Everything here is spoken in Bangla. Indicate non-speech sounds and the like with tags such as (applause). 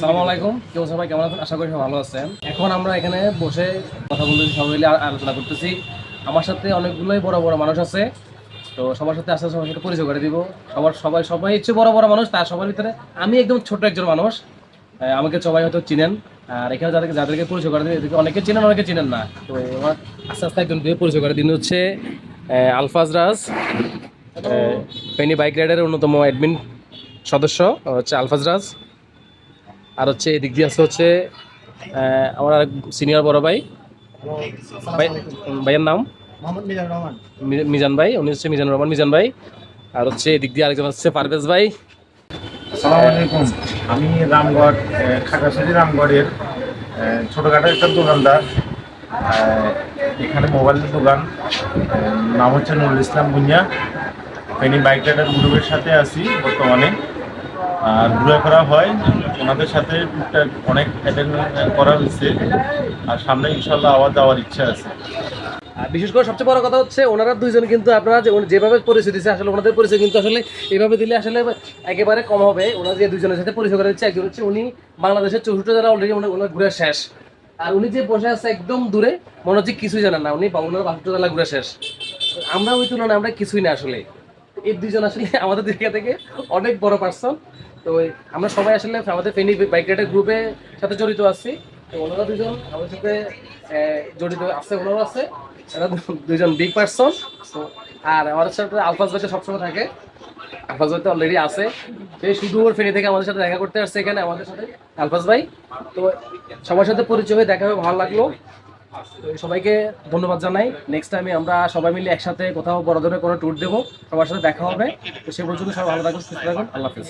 সালাম আলাইকুম। কেউ সবাই কেমন আছেন? আশা করি সবাই ভালো আছেন। এখন আমরা এখানে বসে কথা বলতেছি সবাই মিলে আলোচনা করতেছি। আমার সাথে অনেকগুলোই বড় বড় মানুষ আছে। তো সবার সাথে আস্তে সবার সাথে পরিচয় করে দিব। সবার সবাই সবাই হচ্ছে বড় বড় মানুষ, তার সবার ভিতরে আমি একদম ছোট একজন মানুষ। আমাকে সবাই হয়তো চিনেন। আর এখানে যাদেরকে যাদেরকে পরিচয় করে দিন এদেরকে অনেকে চিনেন অনেকে চিনেন না। তো আমার আস্তে আস্তে একজন দিয়ে পরিচয় করে দিন। হচ্ছে আলফাজ রাজ পেনি বাইক রাইডারের অন্যতম অ্যাডমিন সদস্য। হচ্ছে আলফাজ রাজ আর হচ্ছে এদিক দিয়ে আছে হচ্ছে আমার আরেক সিনিয়র বড় ভাই। ভাই ভাইয়ের নাম? মিজান ভাই উনি হচ্ছে মিজান রহমান মিজান ভাই। আর হচ্ছে এদিক দিয়ে আরেকজন হচ্ছে পারভেজ ভাই। আসসালামু আলাইকুম। আমি রামগড় খাগড়াছড়ি রামগড়ের ছোটখাটো একটা দোকানদার। এখানে মোবাইলের দোকান। নাম হচ্ছে নুরুল ইসলাম বুনিয়া। ফেনি বাইক রাইডার গ্রুপের সাথে আছি বর্তমানে। আর ঘুরে করা হয়। ওনাদের সাথে টুকটাক অনেক অ্যাটেন্ড করা হয়েছে। আর সামনে ইনশাল্লাহ আবার যাওয়ার ইচ্ছা আছে। বিশেষ করে সবচেয়ে বড় কথা হচ্ছে, ওনারা দুইজন কিন্তু আপনারা যেভাবে পরিচয় দিচ্ছে আসলে ওনাদের পরিচয় কিন্তু আসলে এইভাবে দিলে আসলে একেবারে কম হবে। ওনারা যে দুজনের সাথে পরিচয় করা হচ্ছে, একজন হচ্ছে উনি বাংলাদেশের চৌষট্টি জেলা অলরেডি ওনার ঘুরে শেষ। আর উনি যে বসে আছে একদম দূরে, মনে হচ্ছে কিছুই জানেন না। উনি বা- ওনার বাষট্টি জেলা ঘুরে শেষ। আমরা ওই তুলনায় আমরা কিছুই না আসলে। এই দুইজন আসলে (laughs) আমাদের দিকে থেকে অনেক বড় পার্সন তো আমরা সবাই আসলে আমাদের ফেনি বাইক রাইডার গ্রুপের সাথে জড়িত আছি। তো ওনারা দুজন আমাদের সাথে জড়িত আছে, ওনারও আছে। এরা দুজন বিগ পার্সন তো আর আমাদের সাথে আলফাজ ভাই সবসময় থাকে। আলফাজ ভাই তো অলরেডি আছে। সেই শুধু ওর ফেনি থেকে আমাদের সাথে দেখা করতে আসছে এখানে আমাদের সাথে। আলফাজ ভাই, তো সবার সাথে পরিচয় হয়ে দেখা হয়ে ভালো লাগল। সবাইকে ধন্যবাদ জানাই। নেক্সট টাইমে আমরা সবাই মিলে একসাথে কোথাও বড় ধরনের কোনো ট্যুর দেবো, সবার সাথে দেখা হবে। তো সে পর্যন্ত সবাই ভালো থাকুন, সুস্থ থাকুন। আল্লাহ হাফিজ।